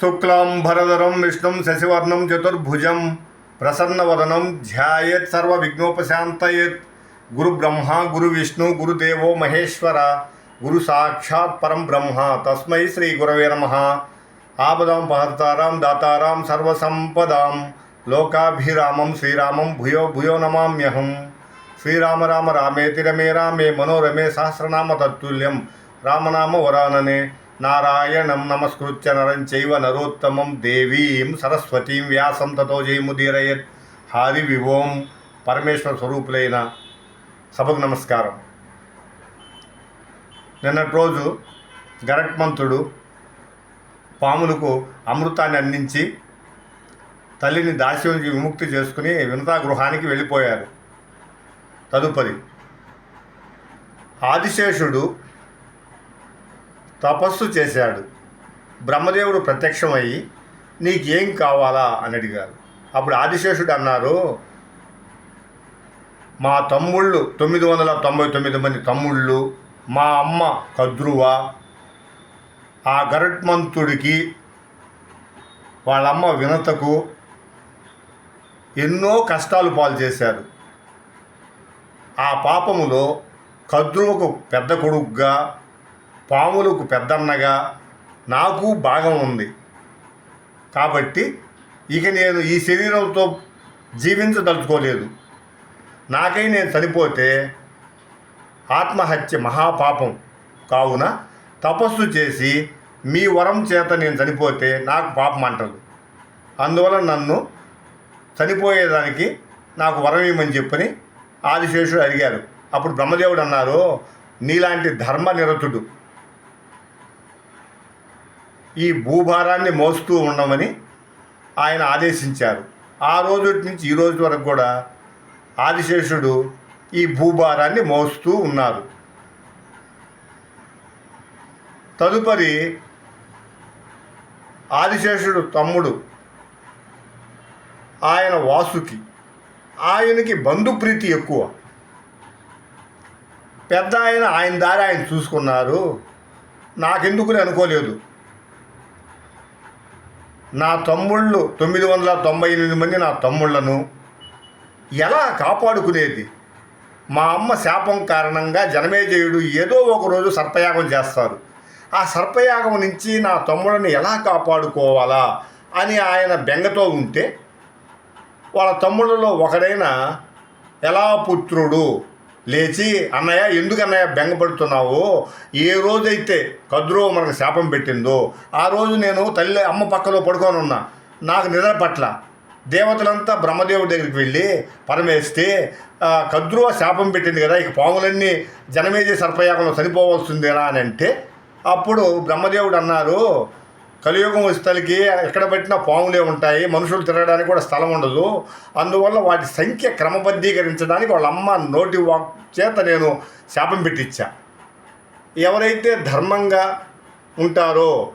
शुक्लं विष्णु विष्णुं चतुर्भुज प्रसन्न प्रसन्नवदनं ध्यायेत् सर्वविघ्नोपशान्तयेत्। विष्णु गुरुविष्णु, गुरुदेवो महेश्वर परम परं ब्रह्म। श्री गुरव नम। आपदा पहर्तारां, दातारां सर्वसंपदा लोकाभिरामं, श्रीरामं, भूयो भूयो नमाम्यहम। श्रीराम, राम, रामे, तिरमे, रामे, मनोरमे, सहस्रनाम तत्तुल्यं, रामनाम वरानने। నారాయణం నమస్కృత్య నరం చైవ నరోత్తమం దేవీం సరస్వతీం వ్యాసం తతో జయముదీరయత్ హరి వివోం పరమేశ్వర స్వరూపులైన సభకు నమస్కారం. నిన్నటి రోజు గరట్మంతుడు పాములకు అమృతాన్ని అందించి తల్లిని దాస్యం నుంచి విముక్తి చేసుకుని వినతా గృహానికి వెళ్ళిపోయారు. తదుపరి ఆదిశేషుడు తపస్సు చేశాడు. బ్రహ్మదేవుడు ప్రత్యక్షమయ్యి నీకేం కావాలా? అని అడిగారు. అప్పుడు ఆదిశేషుడు అన్నారు మా తమ్ముళ్ళు తొమ్మిది వందల తొంభై తొమ్మిది మంది తమ్ముళ్ళు మా అమ్మ కద్రువ ఆ గరట్మంతుడికి వాళ్ళమ్మ వినతకు ఎన్నో కష్టాలు పాలు చేశారు. ఆ పాపములో కద్రువకు పెద్ద కొడుకుగా పాములకు పెద్దన్నగా నాకు భాగం ఉంది. కాబట్టి ఇక నేను ఈ శరీరంతో జీవించదలుచుకోలేదు. నాకై నేను చనిపోతే ఆత్మహత్య మహాపాపం. కావున తపస్సు చేసి మీ వరం చేత నేను చనిపోతే నాకు పాపం అంటదు అందువల్ల నన్ను చనిపోయేదానికి నాకు వరం ఇవ్వమని చెప్పని ఆదిశేషుడు అడిగారు అప్పుడు బ్రహ్మదేవుడు అన్నారు నీలాంటి ధర్మ నిరతుడు ఈ భూభారాన్ని మోస్తూ ఉండమని ఆయన ఆదేశించారు. ఆ రోజు నుంచి ఈ రోజు వరకు కూడా ఆదిశేషుడు ఈ భూభారాన్ని మోస్తూ ఉన్నారు. తదుపరి ఆదిశేషుడు తమ్ముడు ఆయన వాసుకి. ఆయనకి బంధుప్రీతి ఎక్కువ. పెద్ద ఆయన ఆయన దారి ఆయన చూసుకున్నారు. నాకెందుకుని అనుకోలేదు. నా తమ్ముళ్ళు తొమ్మిది వందల తొంభై ఎనిమిది మంది నా తమ్ముళ్ళను ఎలా కాపాడుకునేది? మా అమ్మ శాపం కారణంగా జనమేజయుడు ఏదో ఒకరోజు సర్పయాగం చేస్తారు. ఆ సర్పయాగం నుంచి నా తమ్ముళ్ళని ఎలా కాపాడుకోవాలా అని ఆయన బెంగతో ఉంటే వాళ్ళ తమ్ముళ్ళలో ఒకడైన ఎలా పుత్రుడు లేచి అన్నయ్య ఎందుకు అన్నయ్య బెంగపడుతున్నావు? ఏ రోజైతే కద్రో మనకు శాపం పెట్టిందో ఆ రోజు నేను తల్లి అమ్మ పక్కలో పడుకొని ఉన్నా. నాకు నిద్ర పట్ల. దేవతలంతా బ్రహ్మదేవుడి దగ్గరికి వెళ్ళి పరమేస్తే కద్రువ శాపం పెట్టింది కదా ఇక పాములన్నీ జనమేజీ సర్పయాగంలో చనిపోవాల్సిందేనా అని అంటే అప్పుడు బ్రహ్మదేవుడు అన్నారు కలియుగం స్థలికి ఎక్కడ పెట్టినా పాములే ఉంటాయి మనుషులు తిరగడానికి కూడా స్థలం ఉండదు. అందువల్ల వాటి సంఖ్య క్రమబద్ధీకరించడానికి వాళ్ళ అమ్మ నోటి వాక్ చేత నేను శాపం పెట్టించా ఎవరైతే ధర్మంగా ఉంటారో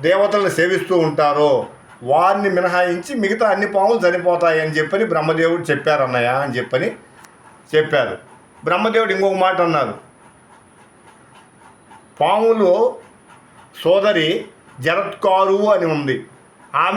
దేవతలను సేవిస్తూ ఉంటారో వారిని మినహాయించి మిగతా అన్ని పాములు చనిపోతాయి అని చెప్పని బ్రహ్మదేవుడు చెప్పారు అన్నయ్య అని చెప్పని చెప్పారు. బ్రహ్మదేవుడు ఇంకొక మాట అన్నారు. పాములు సోదరి జరత్కారు అని ఉంది.